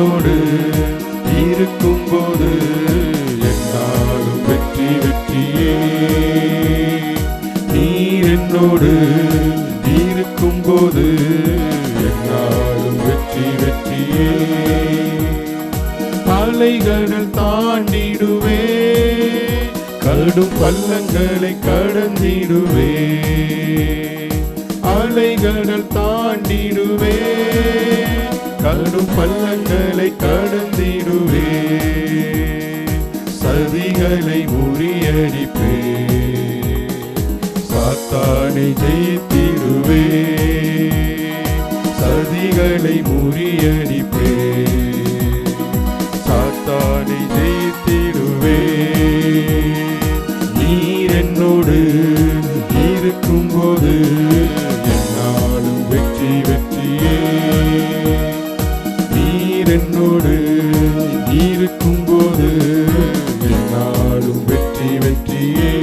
என்னோடு இருக்கும் போது என்னாலும் வெற்றி வெற்றியே. நீர் என்னோடு இருக்கும் போது என்னாலும் வெற்றி வெற்றியே. அலைகள் தாண்டிடுவே கடும் பள்ளங்களை கடந்திடுவே. அலைகள் தாண்டிடுவே கடும் பள்ளங்கள் சதிகளை முறியடிப்பே. சாத்தானை ஜெயித்திடுவே. சதிகளை முறியடிப்பே. சாத்தானை ஜெயித்திடுவே. நீர் என்னோடு இருக்கும்போது என்னாலும் வெற்றி வெற்றியே. நீர் என்னோடு இருக்கும்போது நாடும் வெற்றி வெற்றியே.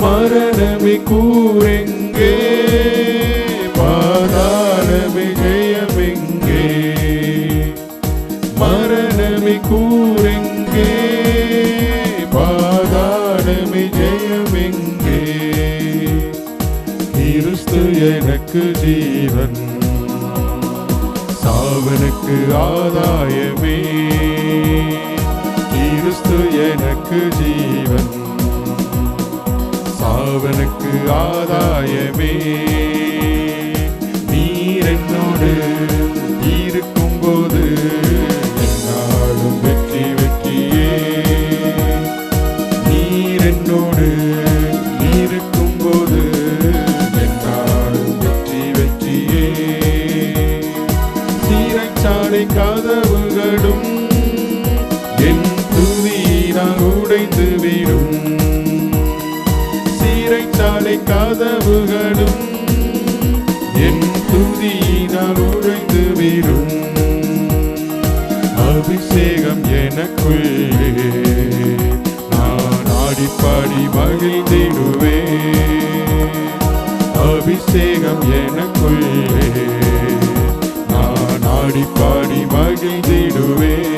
மரணமே கூறெங்கே? பாதாளமே ஜெயமெங்கே? மரணமே கூறெங்கே? பாதாளமே ஜெயமெங்கே? கிறிஸ்து எனக்கு ஜீவன். சாவனுக்கு ஆதாயமே. கிறிஸ்து எனக்கு ஜீவன். சாவனுக்கு ஆதாயமே. நீர் என்னோடு இருக்கும் போது என்னாலும் வெற்றி வெற்றியே. நீர் என்னோடு இருக்கும் போது என்னாலும் வெற்றி வெற்றியே. சீரச்சாலை கதவுகளும் துதியினால் உடைந்து விடும் கதவுகளும் என் துதியினால் உடைந்து விடும். அபிஷேகம் எனக்குள்ளே நான் ஆடிப்பாடி மகிழ்ந்திடுவே அபிஷேகம் எனக்குள்ளே நான் ஆடிப்பாடி மகிழ்ந்திடுவேன்